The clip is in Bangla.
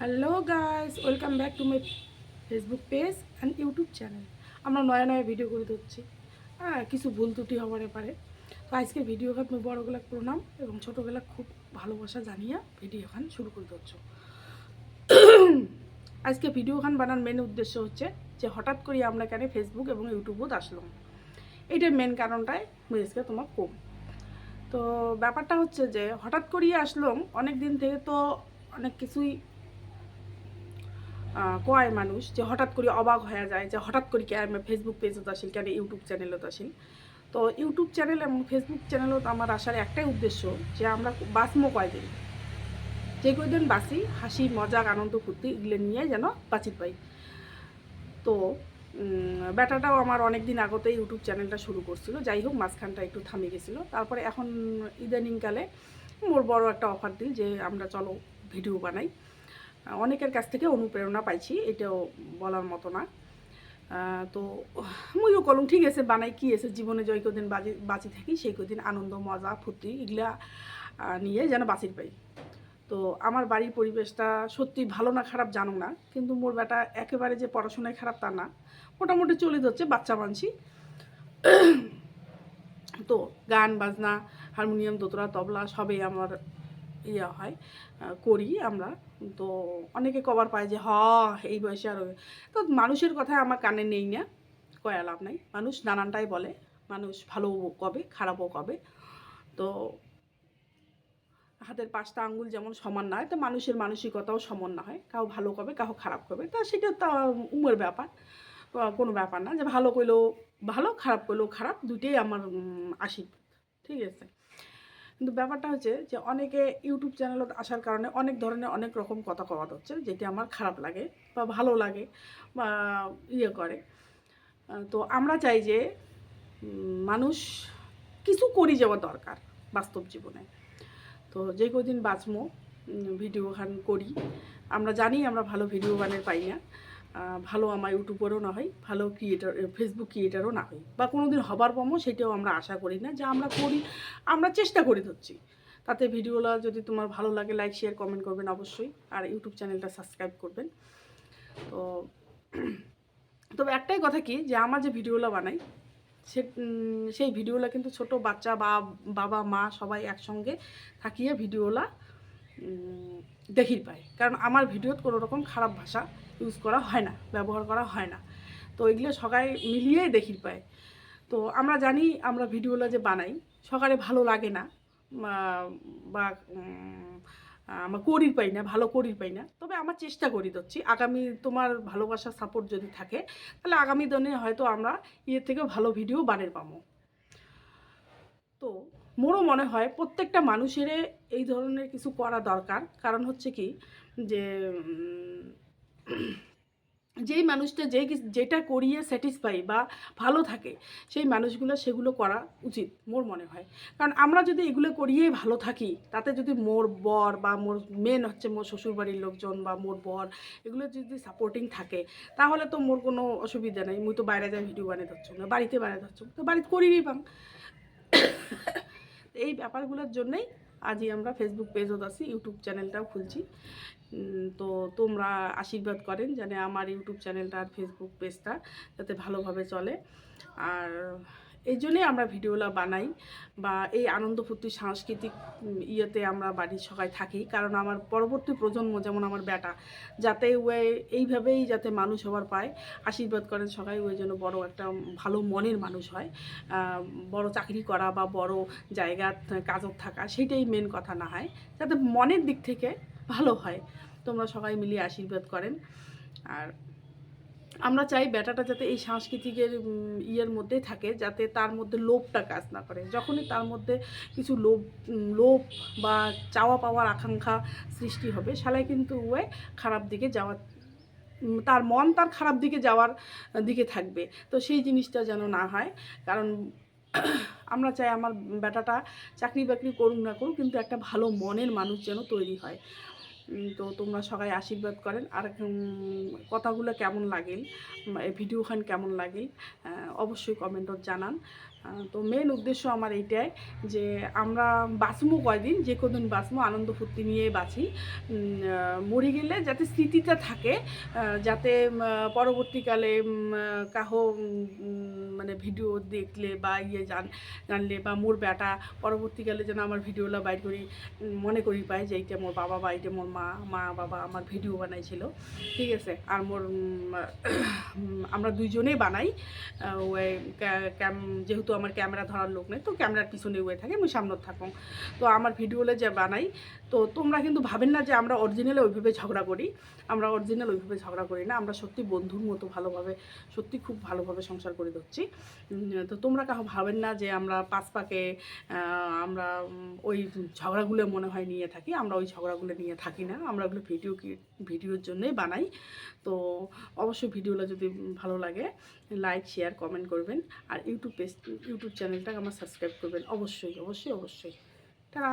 Hello guys welcome back to my Facebook page and YouTube channel আমরা নয়া নয়া ভিডিও করে দিচ্ছি হ্যাঁ কিছু ভুল ত্রুটি হবার পারে তো আজকে ভিডিও খান বড়গুলা প্রণাম এবং ছোটোগুলা খুব ভালোবাসা জানিয়ে ভিডিও খান শুরু করে দিচ্ছ আজকে ভিডিও খান বানার মেন উদ্দেশ্য হচ্ছে যে হঠাৎ করে আমরা কেন ফেসবুক এবং ইউটিউবও আসলাম। এইটার মেন কারণটাই আজকে তোমার কম। তো ব্যাপারটা হচ্ছে যে হঠাৎ করিয়ে আসলাম অনেক দিন থেকে তো অনেক কিছুই কয় মানুষ যে হঠাৎ করে অবাক হয়ে যায়, যে হঠাৎ করে কে আমি ফেসবুক পেজত আসিল, কেন ইউটিউব চ্যানেলত আসিল? তো ইউটিউব চ্যানেল এবং ফেসবুক চ্যানেলত আমার আসার একটাই উদ্দেশ্য যে আমরা বাঁচমো কয়দিন? যে কয়দিন বাঁচি, হাসি, মজাক, আনন্দ, ফুর্তি, এগুলো নিয়ে যেন বাঁচি পাই। তো ব্যাটাটাও আমার অনেক দিন আগতে ইউটিউব চ্যানেলটা শুরু করছিল, যাই হোক মাঝখানটা একটু থামে গেছিল। তারপরে এখন ইদানিংকালে মোর বড় একটা অফার দিল যে আমরা চলো ভিডিও বানাই। অনেকের কাছ থেকে অনুপ্রেরণা পাইছি, এটাও বলার মতো না। তো মুইও কলম ঠিক আছে, বানাই কি আছে, জীবনে জয় কদিন বাজি, বাঁচি থাকি, সেই কদিন আনন্দ, মজা, ফুর্তি, এগুলা নিয়ে যেন বাঁচির পাই। তো আমার বাড়ির পরিবেশটা সত্যি ভালো না, খারাপ জানো না, কিন্তু মোর বেটা একেবারে যে পড়াশোনায় খারাপ তা না। মোটামুটি চলে যাচ্ছে, বাচ্চা মানছি। তো গান, বাজনা, হারমোনিয়াম দোতরা তবলা, সবই আমার ইয়া হয় করি আমরা। তো অনেকে কবার পায় যে, হ, এই বয়সে আর তো মানুষের কথা আমার কানে নেই না, কয়া লাভ নাই। মানুষ নানানটাই বলে, মানুষ ভালো কবে, খারাপও কবে। তো হাতের পাঁচটা আঙ্গুল যেমন সমান না হয়, তো মানুষের মানসিকতাও সমান না হয়। কাউ ভালো কবে, কাউ খারাপ করবে তা সেটা তো উমের ব্যাপার। কোনো ব্যাপার না যে, ভালো করলেও ভালো, খারাপ করলেও খারাপ দুটোই আমার আশীর্বাদ। ঠিক আছে? কিন্তু ব্যাপারটা হচ্ছে যে অনেকে ইউটিউব চ্যানেলত আসার কারণে অনেক ধরনের অনেক রকম কথা কওয়া হচ্ছে, যেটি আমার খারাপ লাগে বা ভালো লাগে বা ইয়ে করে। তো আমরা চাই যে মানুষ কিছু করি যাওয়া দরকার বাস্তব জীবনে। তো যে কদিন বাঁচমো ভিডিও খান করি। আমরা জানি আমরা ভালো ভিডিও বানের পাই না। ভালো আমার ইউটিউবারও না হয়, ভালো ক্রিয়েটার ফেসবুক ক্রিয়েটারও না হই বা কোনো দিন হবার পামো সেটাও আমরা আশা করি না যে আমরা করি, আমরা চেষ্টা করে ধরছি। তাতে ভিডিওগুলো যদি তোমার ভালো লাগে লাইক শেয়ার কমেন্ট করবেন অবশ্যই। আর ইউটিউব চ্যানেলটা সাবস্ক্রাইব করবেন। তো, তবে একটাই কথা কি, যে আমার যে ভিডিওগুলো বানাই, সে সেই ভিডিওগুলো কিন্তু ছোট বাচ্চা বা বাবা, মা সবাই একসঙ্গে থাকিয়ে ভিডিওগুলা দেখির পায়। কারণ আমার ভিডিওত কোনো রকম খারাপ ভাষা ইউজ করা হয় না, ব্যবহার করা হয় না। তো এগুলো সবাই মিলিয়ে দেখির পায়। তো আমরা জানি আমরা ভিডিওগুলো যে বানাই, সকালে ভালো লাগে না, বা- আমরা করির পাই না, ভালো করির পাই না। তবে আমার চেষ্টা করি দিচ্ছি আগামী তোমার ভালোবাসা সাপোর্ট যদি থাকে, তাহলে আগামী দিনে হয়তো আমরা ইয়ের থেকেও ভালো ভিডিও বানের পাবো। তো মোরও মনে হয় প্রত্যেকটা মানুষের এই ধরনের কিছু করা দরকার। কারণ হচ্ছে কি যে যেই মানুষটা কিছু- যেটা করিয়ে স্যাটিসফাই বা ভালো থাকে, সেই মানুষগুলো সেগুলো করা উচিত মোর মনে হয়। কারণ আমরা যদি এগুলো করিয়েই ভালো থাকি, তাতে যদি মোর বর বা মোর মেন হচ্ছে মোর শ্বশুরবাড়ির লোকজন বা মোর বর, এগুলো যদি সাপোর্টিং থাকে, তাহলে তো মোর কোনো অসুবিধা নেই। মুই তো বাইরে যাই ভিডিও বানিয়ে ধরছো না বাড়িতে বানিয়ে ধরছো তো বাড়িতে করিনি পাম। এই ব্যাপারগুলোর জন্যই আজই আমরা ফেসবুক পেজও আছি ইউটিউব চ্যানেলটাও খুলছি। তো তোমরা আশীর্বাদ করেন যেন আমার ইউটিউব চ্যানেলটা আর ফেসবুক পেজটা যাতে ভালোভাবে চলে। আর এই জন্যই আমরা ভিডিওগুলো বানাই বা এই আনন্দ ফুর্তি সাংস্কৃতিক ইয়েতে আমরা বাড়ির সবাই থাকি। কারণ আমার পরবর্তী প্রজন্ম যেমন আমার বেটা, যাতে ওয়ে এইভাবেই যাতে মানুষ হবার পায়, আশীর্বাদ করেন সবাই, ওই জন্য বড় একটা ভালো মনের মানুষ হয়। বড় চাকরি করা বা বড় জায়গা কাজত থাকা সেটাই মেন কথা না হয়। যাতে মনের দিক থেকে ভালো হয়, তোমরা সবাই মিলিয়ে আশীর্বাদ করেন। আর আমরা চাই বেটাটা যাতে এই সাংস্কৃতিকের ইয়ের মধ্যেই থাকে, যাতে তার মধ্যে লোভটা কাজ না করে। যখনই তার মধ্যে কিছু লোভ লোভ বা চাওয়া পাওয়ার আকাঙ্ক্ষা সৃষ্টি হবে সালাই কিন্তু ওয়ে খারাপ দিকে যাওয়ার তার মন তার খারাপ দিকে যাওয়ার দিকে থাকবে। তো সেই জিনিসটা যেন না হয়। কারণ আমরা চাই আমার বেটাটা চাকরি বাকরি করুক না করুক, কিন্তু একটা ভালো মনের মানুষ যেন তৈরি হয়। তো তোমরা সবাই আশীর্বাদ করেন। আর কথাগুলো কেমন লাগিল? ভিডিওখান কেমন লাগিল? অবশ্যই কমেন্টত জানান। তো মেন উদ্দেশ্য আমার এইটাই যে আমরা বাঁচমো কয়দিন, যে কদিন বাঁচমো, আনন্দ ফুর্তি নিয়ে বাঁচি। মরে গেলে যাতে স্মৃতিটা থাকে যাতে পরবর্তীকালে কাহো মানে ভিডিও দেখলে বা ইয়ে জান, জানলে বা মোর বেটা পরবর্তীকালে যেন আমার ভিডিওগুলো বাইর করি মনে করি পায় যে এইটা মোর বাবা বা এইটা মোর মা মা বাবা আমার ভিডিও বানাইছিল। ঠিক আছে? আর মোর আমরা দুইজনেই বানাই ক্যাম, যেহেতু আমার ক্যামেরা ধরার লোক নেই, তো ক্যামেরার পিছনে ওয়ে থাকে, আমি সামনে থাকুন তো আমার ভিডিওলে যে বানাই, তো তোমরা কিন্তু ভাবেন না যে আমরা অরিজিনালে ওইভাবে ঝগড়া করি। আমরা অরিজিনাল ওইভাবে ঝগড়া করি না, আমরা সত্যি বন্ধুর মতো ভালোভাবে, সত্যি খুব ভালোভাবে সংসার করে দিচ্ছি তো তোমরা কাহো ভাবেন না যে আমরা পাঁচ পাকে আমরা ওই ঝগড়াগুলো মনে হয় নিয়ে থাকি, আমরা ওই ঝগড়াগুলো নিয়ে থাকি না, আমরা ওগুলো ভিডিও ভিডিওর জন্যই বানাই। তো অবশ্যই ভিডিওগুলো যদি ভালো লাগে লাইক শেয়ার কমেন্ট করবেন। আর ইউটিউব পেজ ইউটিউব চ্যানেলটাকে আমার সাবস্ক্রাইব করবেন। অবশ্যই অবশ্যই অবশ্যই। তারা